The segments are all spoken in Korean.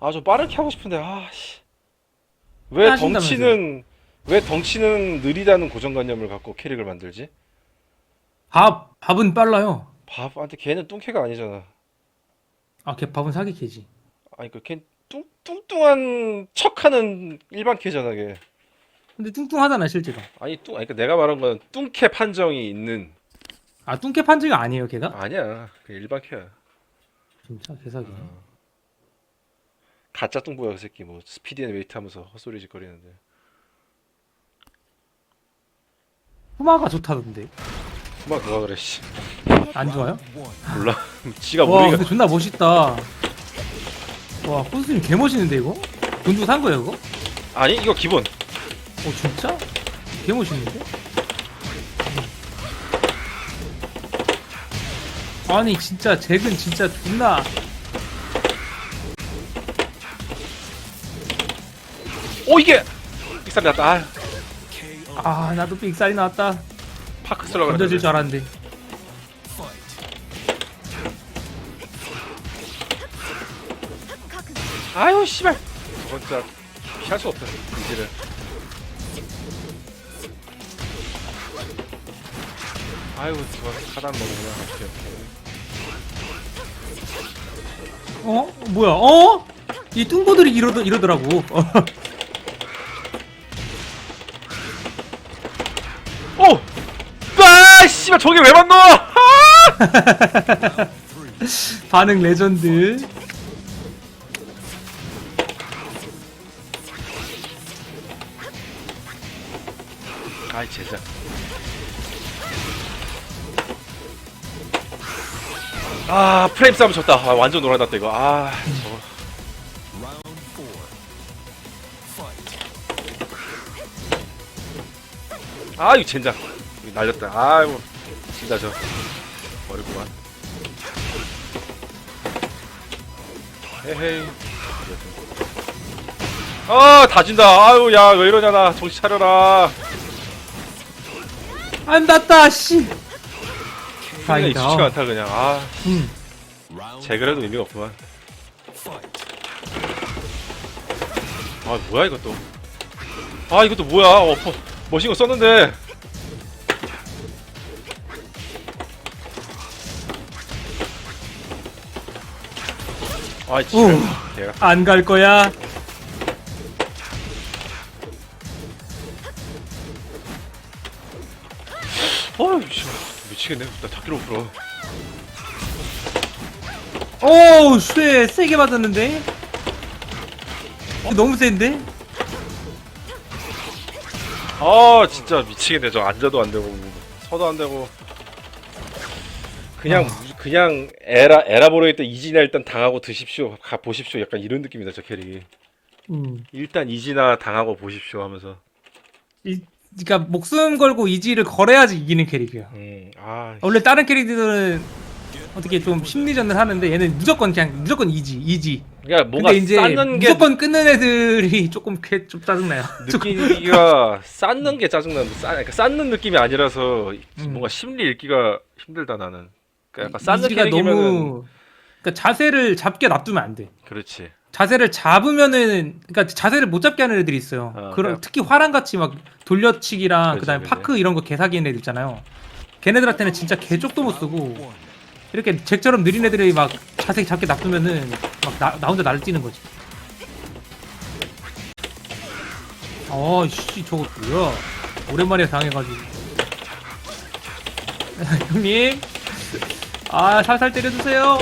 아 좀 빠르게 하고 싶은데 아씨 왜 하신다면서요? 덩치는 왜 덩치는 느리다는 고정관념을 갖고 캐릭을 만들지? 밥 밥은 빨라요. 밥한테 걔는 뚱캐가 아니잖아. 아, 걔 밥은 사기 캐지. 아니 그걔 뚱 뚱뚱한 척하는 일반 캐잖아 걔. 근데 뚱뚱하잖아 실제로. 아니 뚱 아니 그러니까 내가 말한 건 뚱캐 판정이 있는 아 뚱캐 판정이 아니에요 걔가? 아니야 그 일반 캐야. 진짜 개사기. 가짜 뚱보야 그 새끼 뭐 스피드 앤 웨이트 하면서 헛소리 짓거리는데. 후마가 좋다던데. 그만 누가 그래 씨. 안 좋아요? 몰라. 지가 와 근데 존나 멋있다. 와 호수님 개 멋있는데 이거? 돈 주고 산 거예요 이거? 아니 이거 기본. 어 진짜? 개 멋있는데? 아니 진짜 잭은 진짜 존나 오 이게 빅살이 났다. 아, 아 나도 삑살이 나왔다 파크 쓸라 던져질. 줄 알았는데 아유 씨발. 저건 진짜 피할 수 없다. 이지를. 아유 저거 차단 먹으구나. 오케이, 오케이. 어? 뭐야 어? 이 뚱보들이 이러더, 이러더라고 어. 씨발 저게 왜? 아! 반응 레전드 아이 제자. 아 프레임 싸움 졌다. 아, 완전 놀아났다 이거. 아 저거. 아 이거 젠장. 이거 날렸다. 아이고 진짜 저 어렵구만. 헤헤이. 아 다진다. 아유 야 왜 이러냐 나 정신 차려라. 안 닿다 씨 그냥 다행이다 익숙치가 않다 그냥. 아 음. 제 그래도 의미가 없구만. 아 뭐야 이것도. 아 이것도 뭐야? 어, 퍼- 멋진 거 썼는데. 아 진짜. 우. 걔가. 안갈 거야 씨 미치겠네. 나 닭기로 풀어. 오우 쉐 세게 맞았는데 너무 센데? 아 진짜 미치겠네. 저 앉아도 안 되고 서도 안 되고. 그냥 무- 그냥 에라 에라보로에 때 이진아 일단 당하고 드십시오. 가 보십시오. 약간 이런 느낌이다 저 캐릭이. 음. 일단 이진아 당하고 보십시오 하면서. 이, 그러니까 목숨 걸고 이지를 걸어야지 이기는 캐릭이야. 음, 아, 원래 다른 캐릭들은 어떻게 좀 심리전을 하는데 얘는 무조건 그냥 무조건 이지 이지. 그러니까 뭔가 근데 이제 쌓는 게 무조건 끊는 애들이 조금 개, 좀 짜증나요. 느끼기가 쌓는 게 짜증나는 쌓, 그러니까 쌓는 느낌이 아니라서 음. 뭔가 심리 읽기가 힘들다 나는. 그러니까 약간 이지가 너무 그러니까 자세를 잡게 놔두면 안 돼. 그렇지. 자세를 잡으면은 그러니까 자세를 못 잡게 하는 애들이 있어요. 어, 그런 그냥- 특히 화랑 같이 막 돌려치기랑 그치, 그다음에 그치. 파크 이런 거 개사기는 애들 있잖아요. 걔네들한테는 진짜 개쪽도 못 쓰고 이렇게 잭처럼 느린 애들이 막 자세 잡게 놔두면은 막 나 나 혼자 날뛰는 거지. 어씨 저거 뭐야? 오랜만에 당해가지고. 형님, 아 살살 때려주세요.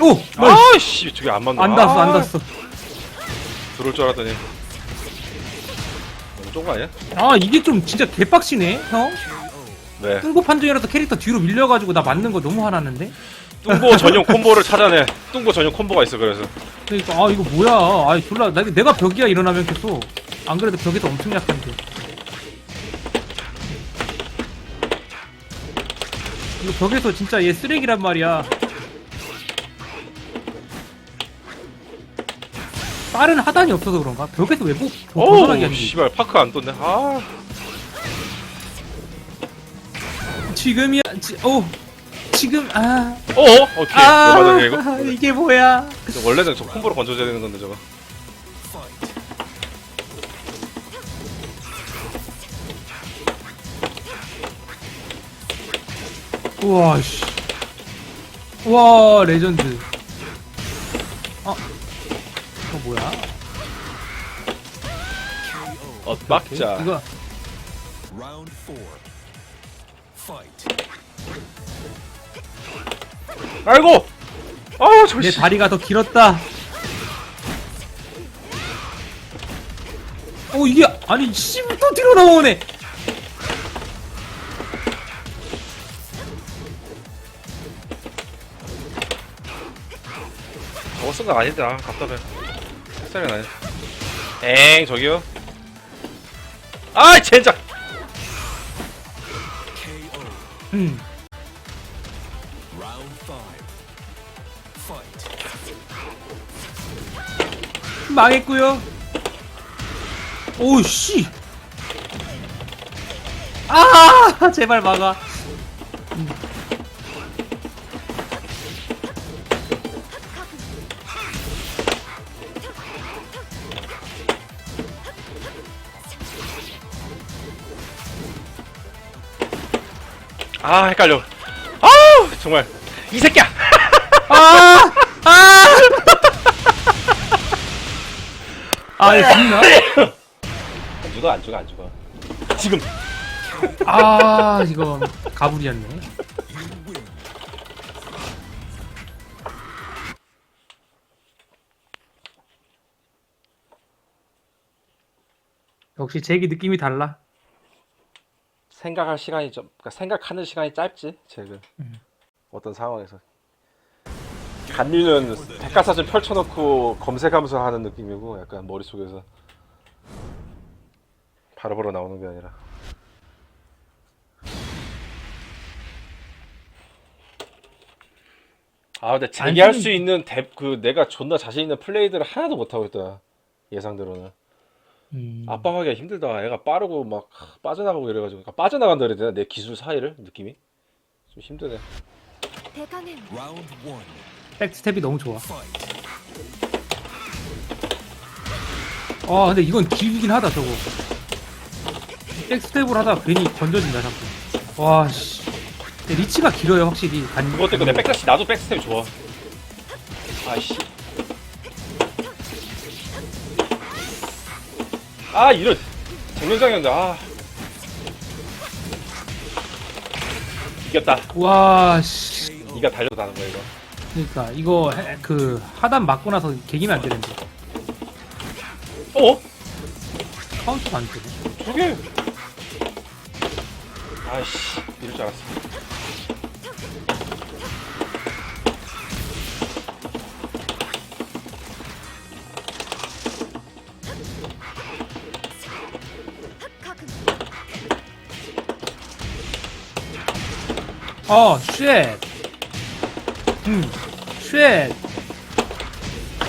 오. 아씨, 저게 안 맞나? 안 닿았어, 안 아, 닿았어. 들어올 줄 알았더니. 너무 좁은 거 아니야? 아 이게 좀 진짜 개빡치네, 형. 네. 뚱보 판정이라서 캐릭터 뒤로 밀려가지고 나 맞는 거 너무 화나는데. 뚱보 전용 콤보를 찾아내. 뚱보 전용 콤보가 있어 그래서. 그러니까 아 이거 뭐야? 아 졸라 나, 내가 벽이야 일어나면 계속. 안 그래도 벽에서 엄청 약한데. 이거 벽에서 진짜 얘 쓰레기란 말이야. 빠른 하단이 없어서 그런가? 벽에서 왜 어우, 벗어나게 하는지. 씨발 파크 안 떴네. 아, 지금이야. 지, 오 지금 아. 어? 어떻게 아, 아, 맞아 이거? 이게 뭐야? 저 원래는 저 콤보로 건져줘야 되는 건데 저거 우와 씨. 우와 레전드. 어. 이거 뭐야? 어 빡자 이거 Round four. 아이고 아우 저내 씨. 다리가 더 길었다. 어 이게 아니 씨부터 뒤로 나오네. 저거 쓴거 아닌데 아 답답해 햇살이 나네 엥 저기요 아이 젠장. 음. 망했고요. 오 씨. 아 제발 막아. 아 헷갈려 아우 정말 이 새끼야 아! 아! 아, 이거 죽나? 안 죽어 안 죽어 안 죽어 지금 아, 이거 가불이었네. 역시 잭이 느낌이 달라. 생각할 시간이 좀 그러니까 생각하는 시간이 짧지 쟤는 어떤 상황에서 간리는 백과사전 펼쳐놓고 검색하면서 하는 느낌이고 약간 머릿속에서 바로바로 나오는 게 아니라. 아 근데 자기 할 수 있는 대, 그 내가 존나 자신 있는 플레이들을 하나도 못하고 있다 예상대로는. 음. 압박하기가 힘들다. 애가 빠르고 막 빠져나가고 이래가지고. 그러니까 빠져나간다 그래야 되나? 내 기술 사이를? 느낌이? 좀 힘드네. 라운드 1 백스텝이 너무 좋아. 아, 근데 이건 길긴 하다, 저거. 백스텝을 하다 괜히 건져진다, 자꾸. 와, 씨. 근데 리치가 길어요, 확실히. 간, 있고 내 백다시 나도 백스텝 좋아. 아이씨. 아 이런 정면장이었는데 아 이겼다. 와, 씨. 네가 달려도 다는 거야 이거. 그러니까 이거 해- 그 하단 맞고 나서 개기면 안 되는데 어? 카운터가 안 되네. 저게 아이씨 이럴 줄 알았어. 어, 쉣. 음, 쉣.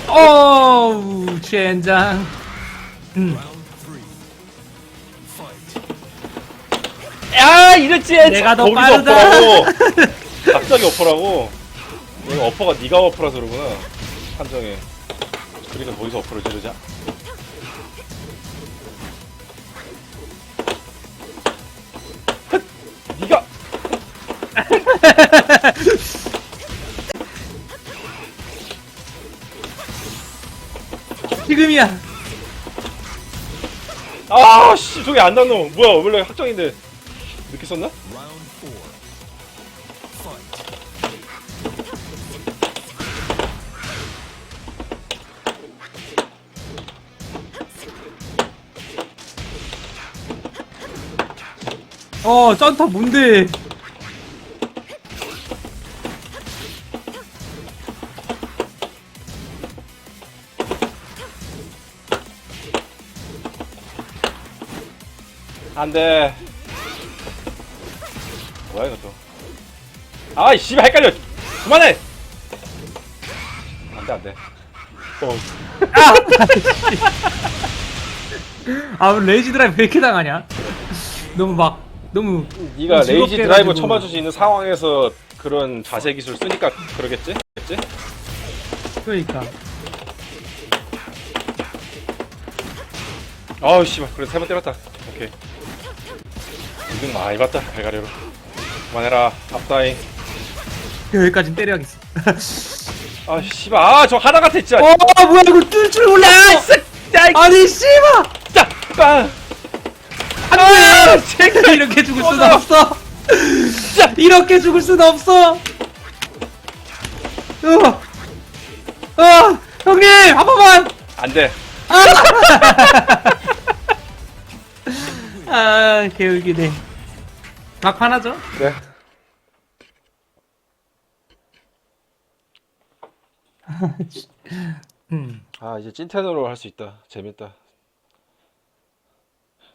어우, 젠장. 음. 야 이랬지 내가 더 거기서 빠르다. 어퍼라고 갑자기 어퍼라고 이거 어퍼가 네가 어퍼라서 그러구나 판정에 그러니까 거기서 어퍼를 지르자 헛! 네가 아씨 저기 안 닿노 뭐야 원래 확정인데 늦게 썼나? 어, 쩐터 뭔데? 안돼. 뭐야 이것도 아이 씨발 헷갈려. 그만해! 안돼 안돼. 뻥 아, 레이지 드라이브 왜 이렇게 당하냐? 너무 막 너무 네가 즐겁게 레이지 드라이브 해가지고. 쳐맞을 수 있는 상황에서 그런 자세 기술 쓰니까 그러겠지? 그랬지? 그러니까. 아우 씨발. 그래 세 번 때렸다. 오케이 이등 많이 봤다 갈가리로 그만해라 앞다잉 여기까지 때려야겠어. 아 씨발 아저 하나 같아 진짜 어 뭐야 이거 뜰줄 몰라. 아니 씨발. 진짜 빵 안 돼. 제가 이렇게 죽을 수는 꺼져. 없어. 이렇게 죽을 수는 없어. 어. 어 형님 한 번만. 안돼 아 개울기네. 막판 하죠. 그래 음. 아 이제 찐텐으로 할 수 있다 재밌다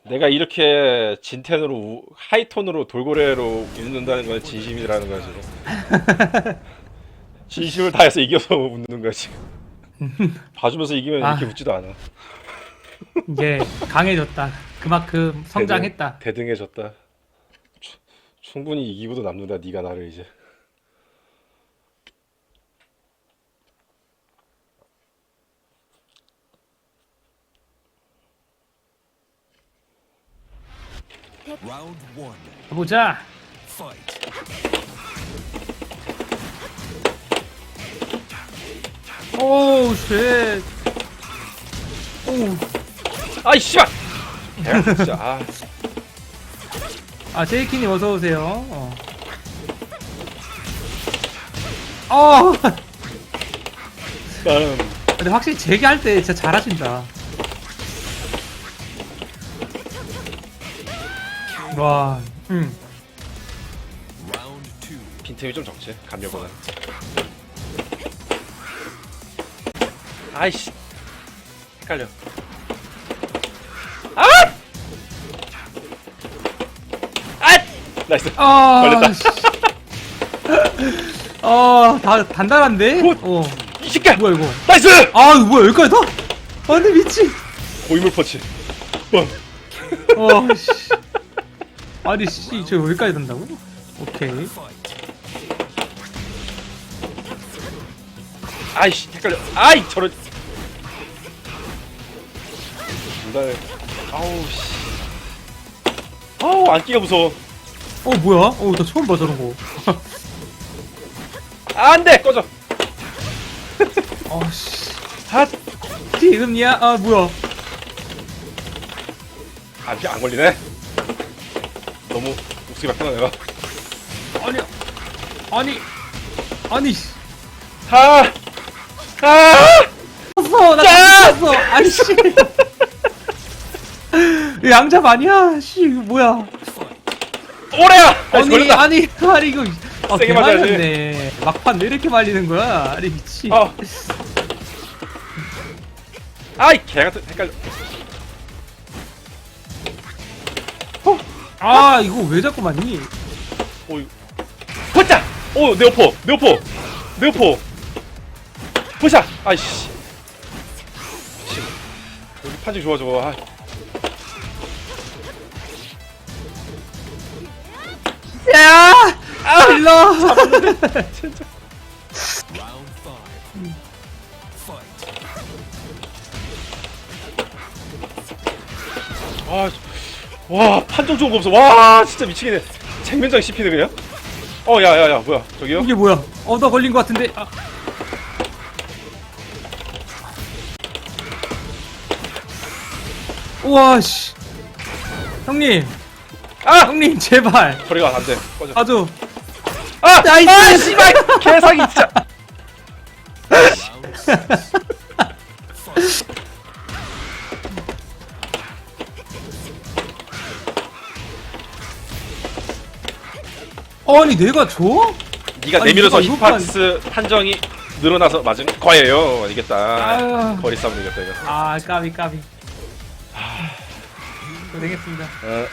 내가 이렇게 진텐으로 우- 하이톤으로 돌고래로 웃는다는 건 진심이라는 거야 지금 진심을 다해서 이겨서 웃는 거야 지금 봐주면서 이기면 아. 이렇게 웃지도 않아 이제 강해졌다. 그만큼 성장했다. 대등, 대등해졌다 추- 충분히 이기고도 남는다 네가 나를 이제. 보자. 오우 쉣. 오. 아이 씨발 야, 진짜 아 아 제이키님 어서 오세요. 어. 어. 나는 근데 확실히 제기할 때 진짜 잘하신다. 와. 음. 빈틈이 좀 적지 감려보다 아이씨 헷갈려 나이스 아. 걸렸다. 씨. 어, 다 단단한데? 굿. 어. 이 새끼야 뭐야 이거? 나이스 아, 이거 뭐야 여기까지 다? 아, 근데 미친. 고인물 펀치 뻥 어, 씨. 아니 씨, 저 여기까지 단다고? 오케이. 아이씨 헷갈려 아이 저런 중간에 아우 씨 아우 안기가 무서워 어, 뭐야? 어, 나 처음 봐 저런 거. 아, 안돼 꺼져 아, 씨. 아 지금이야? 아, 뭐야? 안, 안 걸리네 너무 목소리 바뀌나 내가 아니, 아니, 아니. 씨. 아! 아! 나! 었어. 아니 씨. 이거 양잡 아니야? 씨, 이거 뭐야? 오래야! 아니, 걸렸다! 아니, 아니 이거. 아, 세게 맞아야지. 말렸네. 막판 왜 이렇게 말리는 거야? 아니 미치. 어. 아이 개같은 헷갈려 아, 이거 왜 자꾸 맞니? 오 이거 보자! 오 네오포! 네오포! 네오포! 보자! 아이씨 미친. 여기 판지 좋아 저거 아. 야! 아, 일로. Fight. 아, 와 판정 좋은 거 없어 와 진짜 미치겠네 생면장 씹히네 그냥 어 야 야 야 뭐야 저기요? 이게 뭐야? 어, 나 걸린 것 같은데. 아. 우와 씨. 형님, 아! 형님 제발. 거리가 안돼 꺼져 아주 아! 나이스! 아 씨발 개사기 진짜. 아니 내가 줘? 네가 아니, 내밀어서 힙박스 판정이 늘어나서 맞은 거예요 이겼다 아유. 거리 싸움 이겼다 이거 아 까비 까비. 고생했습니다. 어,